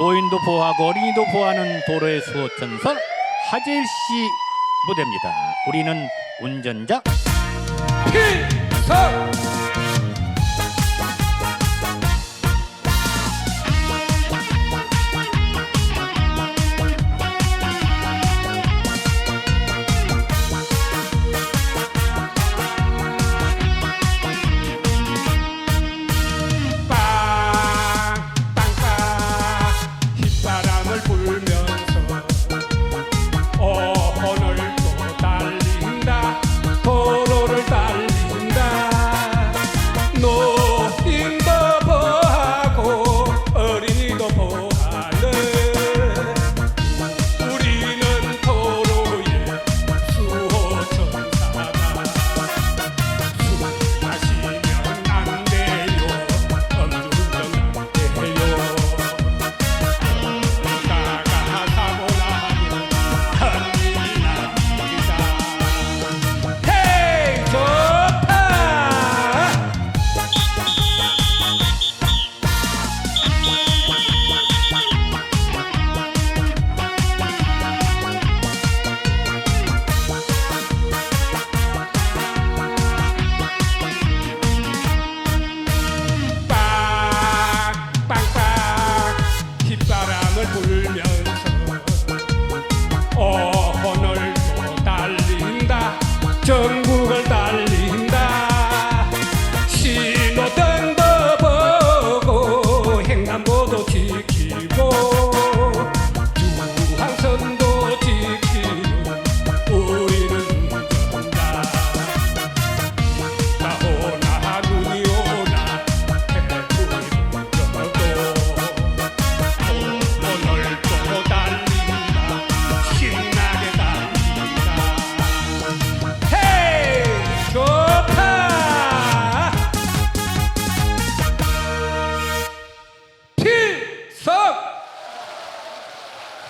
노인도 보호하고 어린이도 보호하는 도로의 수호천사 하재일 씨 무대입니다. 우리는 운전자 필성